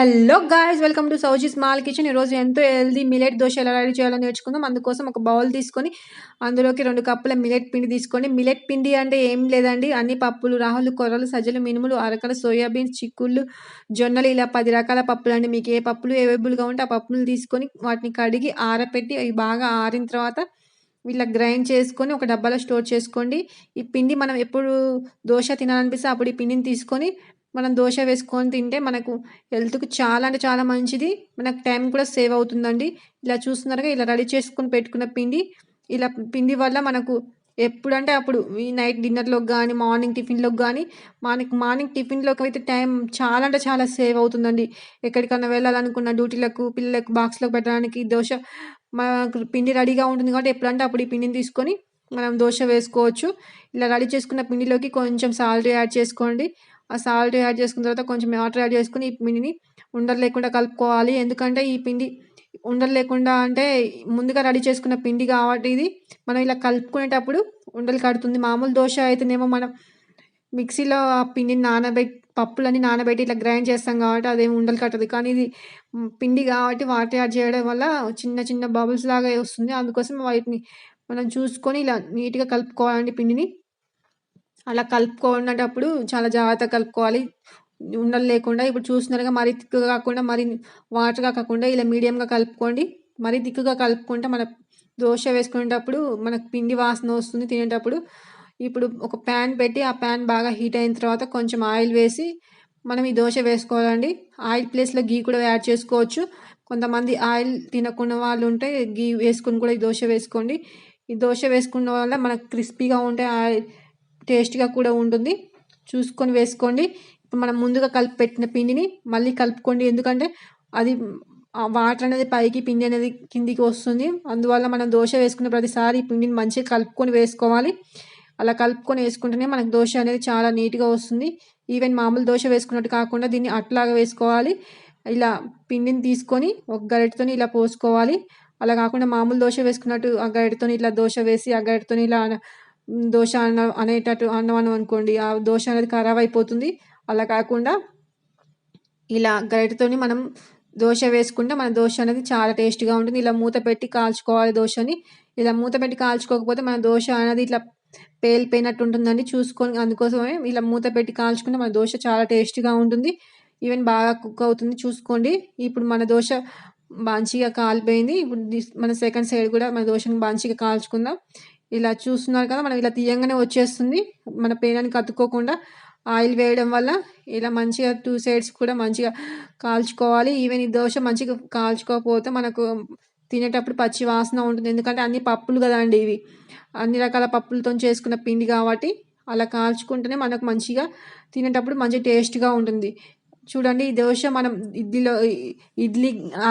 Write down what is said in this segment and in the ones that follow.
Hello guys welcome to Souji small kitchen ఈరోజు ఎంతో healthy millet dosa ఎలా రెడీ చేయాలో నేర్చుకుందాం. అందుకోసం ఒక బౌల్ తీసుకొని అందులోకి రెండు కప్పుల మిలెట్ పిండి తీసుకోండి. మిలెట్ పిండి అంటే ఏం లేదండి. అన్ని పప్పులు రాహులు కొర్రలు సజ్జలు మినుములు అరకలు సోయాబీన్స్ చిక్కుళ్ళు జొన్నలు ఇలా పది రకాల పప్పులు అండి. మీకు ఏ పప్పులు అవైలబుల్గా ఉంటే ఆ పప్పులు తీసుకొని వాటిని కడిగి ఆరపెట్టి అవి బాగా ఆరిన తర్వాత వీళ్ళ గ్రైండ్ చేసుకొని ఒక డబ్బాలో స్టోర్ చేసుకోండి. ఈ పిండి మనం ఎప్పుడు దోశ తినాలనిపిస్తే అప్పుడు ఈ పిండిని తీసుకొని మనం దోశ వేసుకొని తింటే మనకు హెల్త్కు చాలా అంటే చాలా మంచిది. మనకు టైం కూడా సేవ్ అవుతుందండి. ఇలా చూస్తున్నారుగా ఇలా రెడీ చేసుకొని పెట్టుకున్న పిండి. ఇలా పిండి వల్ల మనకు ఎప్పుడంటే అప్పుడు ఈ నైట్ డిన్నర్లోకి కానీ మార్నింగ్ టిఫిన్లోకి కానీ మనకి మార్నింగ్ టిఫిన్లోకి అయితే టైం చాలా అంటే చాలా సేవ్ అవుతుందండి. ఎక్కడికన్నా వెళ్ళాలనుకున్న డ్యూటీలకు పిల్లలకు బాక్స్లోకి పెట్టడానికి దోశ మనకు పిండి రెడీగా ఉంటుంది కాబట్టి ఎప్పుడంటే అప్పుడు ఈ పిండిని తీసుకొని మనం దోశ వేసుకోవచ్చు. ఇలా రెడీ చేసుకున్న పిండిలోకి కొంచెం సాల్ట్ యాడ్ చేసుకోండి. ఆ సాల్ట్ యాడ్ చేసుకున్న తర్వాత కొంచెం వాటర్ యాడ్ చేసుకుని ఈ పిండిని ఉండలు లేకుండా కలుపుకోవాలి. ఎందుకంటే ఈ పిండి ఉండలు లేకుండా అంటే ముందుగా రెడీ చేసుకున్న పిండి కాబట్టి ఇది మనం ఇలా కలుపుకునేటప్పుడు ఉండలు కడుతుంది. మామూలు దోశ అయితేనేమో మనం మిక్సీలో ఆ పిండిని నానబెట్టి పప్పులన్నీ నానబెట్టి ఇట్లా గ్రైండ్ చేస్తాం కాబట్టి అదేమి ఉండలు కట్టదు. కానీ ఇది పిండి కాబట్టి వాటర్ యాడ్ చేయడం వల్ల చిన్న చిన్న బబుల్స్ లాగా వస్తుంది. అందుకోసం వాటిని మనం చూసుకొని ఇలా నీట్గా కలుపుకోవాలండి పిండిని. అలా కలుపుకునేటప్పుడు చాలా జాగ్రత్తగా కలుపుకోవాలి. ఉండలు లేకుండా ఇప్పుడు చూస్తున్నారుగా మరీ తిక్కుగా కాకుండా మరి వాటర్గా కాకుండా ఇలా మీడియంగా కలుపుకోండి. మరీ తిక్కుగా కలుపుకుంటే మన దోశ వేసుకునేటప్పుడు మనకు పిండి వాసన వస్తుంది తినేటప్పుడు. ఇప్పుడు ఒక ప్యాన్ పెట్టి ఆ ప్యాన్ బాగా హీట్ అయిన తర్వాత కొంచెం ఆయిల్ వేసి మనం ఈ దోశ వేసుకోవాలండి. ఆయిల్ ప్లేస్లో గీ కూడా యాడ్ చేసుకోవచ్చు. కొంతమంది ఆయిల్ తినకున్న వాళ్ళు ఉంటే గీ వేసుకొని కూడా ఈ దోశ వేసుకోండి. ఈ దోశ వేసుకున్న వల్ల మనకు క్రిస్పీగా ఉంటే ఆయిల్ టేస్ట్గా కూడా ఉంటుంది. చూసుకొని వేసుకోండి. ఇప్పుడు మనం ముందుగా కలిపి పెట్టిన పిండిని మళ్ళీ కలుపుకోండి. ఎందుకంటే అది వాటర్ అనేది పైకి పిండి అనేది కిందికి వస్తుంది. అందువల్ల మనం దోశ వేసుకున్న ప్రతిసారి ఈ పిండిని మంచిగా కలుపుకొని వేసుకోవాలి. అలా కలుపుకొని వేసుకుంటేనే మనకు దోశ అనేది చాలా నీట్గా వస్తుంది. ఈవెన్ మామూలు దోశ వేసుకున్నట్టు కాకుండా దీన్ని అట్లాగా వేసుకోవాలి. ఇలా పిండిని తీసుకొని ఒక గరిటతో ఇలా పోసుకోవాలి. అలా కాకుండా మామూలు దోశ వేసుకున్నట్టు ఆ గరిటతో ఇట్లా దోశ వేసి ఆ గరిటతో ఇలా దోశ అన్న అనేటట్టు అన్నాం అనుకోండి ఆ దోశ అనేది ఖరాబ్ అయిపోతుంది. అలా కాకుండా ఇలా గరిటతోని మనం దోశ వేసుకుంటే మన దోశ అనేది చాలా టేస్ట్గా ఉంటుంది. ఇలా మూత పెట్టి కాల్చుకోవాలి దోశని ఇలా మూత పెట్టి కాల్చుకోకపోతే మన దోశ అనేది ఇట్లా పేలిపోయినట్టు ఉంటుందండి. చూసుకొని అందుకోసమే ఇలా మూత పెట్టి కాల్చుకుంటే మన దోశ చాలా టేస్ట్గా ఉంటుంది. ఈవెన్ బాగా కుక్ అవుతుంది. చూసుకోండి. ఇప్పుడు మన దోశ మంచిగా కాలిపోయింది. ఇప్పుడు మన సెకండ్ సైడ్ కూడా మన దోశని మంచిగా కాల్చుకుందాం. ఇలా చూస్తున్నారు కదా మనం ఇలా తీయంగానే వచ్చేస్తుంది. మన పేనానికి అతుక్కోకుండా ఆయిల్ వేయడం వల్ల ఇలా మంచిగా టూ సైడ్స్ కూడా మంచిగా కాల్చుకోవాలి. ఈవెన్ ఈ దోశ మంచిగా కాల్చుకోకపోతే మనకు తినేటప్పుడు పచ్చి వాసన ఉంటుంది. ఎందుకంటే అన్ని పప్పులు కదండి ఇవి. అన్ని రకాల పప్పులతో చేసుకున్న పిండి కాబట్టి అలా కాల్చుకుంటేనే మనకు మంచిగా తినేటప్పుడు మంచి టేస్ట్గా ఉంటుంది. చూడండి ఈ దోశ మనం ఇడ్లీలో ఇడ్లీ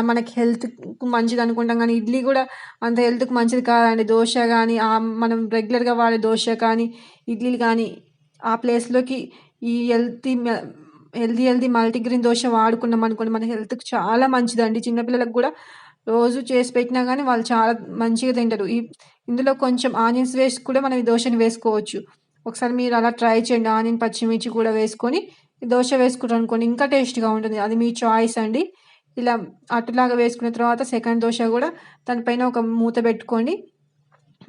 మనకి హెల్త్కు మంచిది అనుకుంటాం కానీ ఇడ్లీ కూడా అంత హెల్త్కి మంచిది కాదండి. దోశ కానీ మనం రెగ్యులర్గా వాడే దోశ కానీ ఇడ్లీలు కానీ ఆ ప్లేస్లోకి ఈ healthy healthy healthy multigrain dosa వాడుకున్నాం అనుకోండి మన హెల్త్కి చాలా మంచిదండి. చిన్నపిల్లలకు కూడా రోజు చేసి పెట్టినా కానీ వాళ్ళు చాలా మంచిగా తింటారు. ఈ ఇందులో కొంచెం ఆనియన్స్ వేసి కూడా మనం ఈ దోశని వేసుకోవచ్చు. ఒకసారి మీరు అలా ట్రై చేయండి. ఆనియన్ పచ్చిమిర్చి కూడా వేసుకొని దోశ వేసుకుంటారు అనుకోండి ఇంకా టేస్ట్గా ఉంటుంది. అది మీ చాయిస్ అండి. ఇలా అటులాగా వేసుకున్న తర్వాత సెకండ్ దోశ కూడా దానిపైన ఒక మూత పెట్టుకోండి.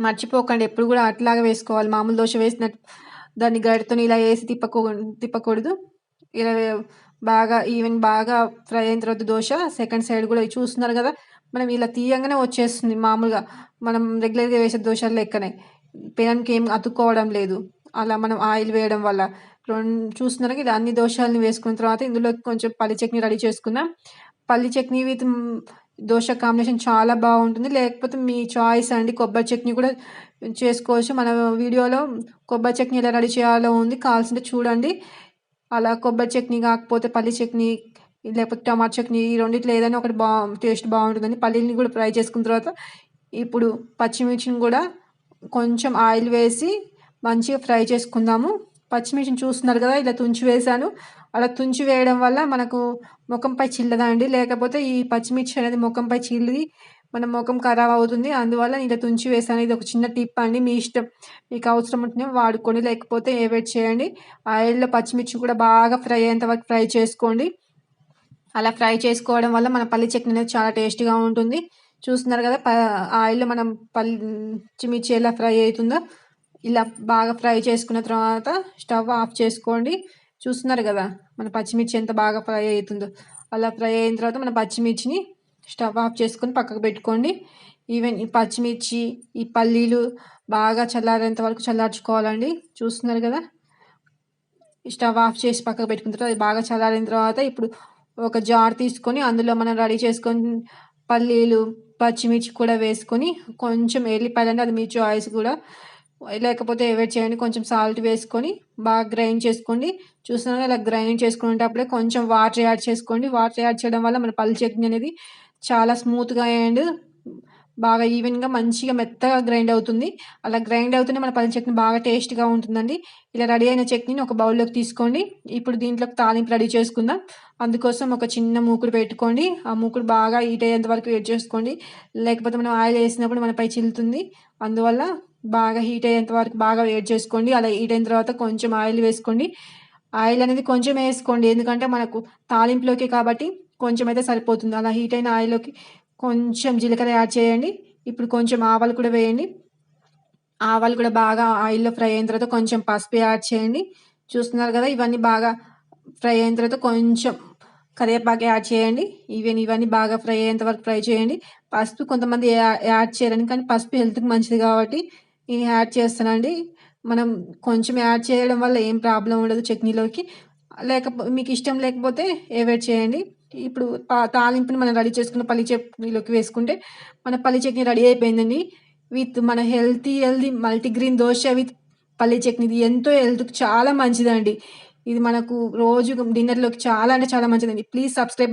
మర్చిపోకండి ఎప్పుడు కూడా అట్లాగా వేసుకోవాలి. మామూలు దోశ వేసినట్టు దాన్ని గడితో ఇలా వేసి తిప్పకూ తిప్పకూడదు. ఇలా బాగా ఈవెన్ బాగా ఫ్రై అయిన తర్వాత దోశ సెకండ్ సైడ్ కూడా చూస్తున్నారు కదా మనం ఇలా తీయంగానే వచ్చేస్తుంది మామూలుగా. మనం రెగ్యులర్గా వేసే దోశలు లెక్కనే. పెనంకి ఏం అతుక్కోవడం లేదు. అలా మనం ఆయిల్ వేయడం వల్ల. చూస్తున్నారు ఇలా అన్ని దోశలని వేసుకున్న తర్వాత ఇందులో కొంచెం పల్లి చట్నీ రెడీ చేసుకుందాం. పల్లి చట్నీ విత్ దోశ కాంబినేషన్ చాలా బాగుంటుంది. లేకపోతే మీ చాయిస్ అండి. కొబ్బరి చట్నీ కూడా చేసుకోవచ్చు. మన వీడియోలో కొబ్బరి చట్నీ ఎలా రెడీ చేయాలో ఉంది. కావాల్సింటే చూడండి. అలా కొబ్బరి చట్నీ కాకపోతే పల్లి చట్నీ లేకపోతే టమాటా చట్నీ ఈ రెండిట్లో ఏదైనా ఒకటి బా టేస్ట్ బాగుంటుందండి పల్లీని కూడా ఫ్రై చేసుకున్న తర్వాత ఇప్పుడు పచ్చిమిర్చిని కూడా కొంచెం ఆయిల్ వేసి మంచిగా ఫ్రై చేసుకుందాము. పచ్చిమిర్చిని చూస్తున్నారు కదా ఇలా తుంచి వేసాను అలా తుంచి వేయడం వల్ల మనకు ముఖంపై చిల్లదండి లేకపోతే ఈ పచ్చిమిర్చి అనేది ముఖంపై చిల్లి మన ముఖం ఖరాబ్ అవుతుంది. అందువల్ల ఇలా తుంచి వేసాను ఇది ఒక చిన్న టిప్ అండి. మీ ఇష్టం మీకు అవసరం ఉంటే వాడుకోండి. లేకపోతే ఏవేట్ చేయండి. ఆయిల్లో పచ్చిమిర్చి కూడా బాగా ఫ్రై అయ్యేంత వరకు ఫ్రై చేసుకోండి. అలా ఫ్రై చేసుకోవడం వల్ల మన పల్లి చట్నీ అనేది చాలా టేస్టీగా ఉంటుంది. చూస్తున్నారు కదా ప ఆయిల్లో మనం పల్లి పచ్చిమిర్చి ఎలా ఫ్రై అవుతుందో ఇలా బాగా ఫ్రై చేసుకున్న తర్వాత స్టవ్ ఆఫ్ చేసుకోండి. చూస్తున్నారు కదా మన పచ్చిమిర్చి ఎంత బాగా ఫ్రై అవుతుందో. అలా ఫ్రై అయిన తర్వాత మన పచ్చిమిర్చిని స్టవ్ ఆఫ్ చేసుకొని పక్కకు పెట్టుకోండి. ఈవెన్ ఈ పచ్చిమిర్చి ఈ పల్లీలు బాగా చల్లారేంత వరకు చల్లార్చుకోవాలండి. చూస్తున్నారు కదా స్టవ్ ఆఫ్ చేసి పక్కకు పెట్టుకున్న తర్వాత అది బాగా చల్లారిన తర్వాత ఇప్పుడు ఒక జార్ తీసుకొని అందులో మనం రెడీ చేసుకొని పల్లీలు పచ్చిమిర్చి కూడా వేసుకొని కొంచెం ఎల్లిపాయలు అది మీ చాయిస్ కూడా లేకపోతే అవాయిడ్ చేయండి. కొంచెం సాల్ట్ వేసుకొని బాగా గ్రైండ్ చేసుకోండి. చూస్తున్నారు ఇలా గ్రైండ్ చేసుకునేటప్పుడే కొంచెం వాటర్ యాడ్ చేసుకోండి. వాటర్ యాడ్ చేయడం వల్ల మన పల్లి చట్నీ అనేది చాలా స్మూత్గా అండ్ బాగా ఈవెన్గా మంచిగా మెత్తగా గ్రైండ్ అవుతుంది. అలా గ్రైండ్ అవుతూనే మన పల్లి చట్నీ బాగా టేస్ట్గా ఉంటుందండి. ఇలా రెడీ అయిన చట్నీని ఒక బౌల్లోకి తీసుకోండి. ఇప్పుడు దీంట్లోకి తాలింపు రెడీ చేసుకుందాం. అందుకోసం ఒక చిన్న మూకుడు పెట్టుకోండి. ఆ మూకుడు బాగా హీట్ అయ్యేంత వరకు వెయిట్ చేసుకోండి. లేకపోతే మనం ఆయిల్ వేసినప్పుడు మనపై చిల్లుతుంది. అందువల్ల బాగా హీట్ అయ్యేంత వరకు బాగా వెయిట్ చేసుకోండి. అలా హీట్ అయిన తర్వాత కొంచెం ఆయిల్ వేసుకోండి. ఆయిల్ అనేది కొంచెం వేసుకోండి. ఎందుకంటే మనకు తాలింపులోకి కాబట్టి కొంచెం అయితే సరిపోతుంది. అలా హీట్ అయిన ఆయిల్లోకి కొంచెం జీలకర్ర యాడ్ చేయండి. ఇప్పుడు కొంచెం ఆవాలు కూడా వేయండి. ఆవాలు కూడా బాగా ఆయిల్లో ఫ్రై అయిన తర్వాత కొంచెం పసుపు యాడ్ చేయండి. చూస్తున్నారు కదా ఇవన్నీ బాగా ఫ్రై అయిన తర్వాత కొంచెం కరివేపాకు యాడ్ చేయండి. ఈవెన్ ఇవన్నీ బాగా ఫ్రై అయ్యేంత వరకు ఫ్రై చేయండి. పసుపు కొంతమంది యాడ్ చేయరని కానీ పసుపు హెల్త్కి మంచిది కాబట్టి ఇది యాడ్ చేస్తానండి మనం కొంచెం యాడ్ చేయడం వల్ల ఏం ప్రాబ్లం ఉండదు చట్నీలోకి. లేకపో మీకు ఇష్టం లేకపోతే అవాయిడ్ చేయండి. ఇప్పుడు తాలింపుని మనం రెడీ చేసుకున్న పల్లి చట్నీలోకి వేసుకుంటే మన పల్లి చట్నీ రెడీ అయిపోయిందండి. విత్ మన healthy healthy multigrain dosa with పల్లి చట్నీ. ఇది ఎంతో హెల్త్కి చాలా మంచిదండి. ఇది మనకు రోజు డిన్నర్లోకి చాలా అంటే చాలా మంచిదండి. Please subscribe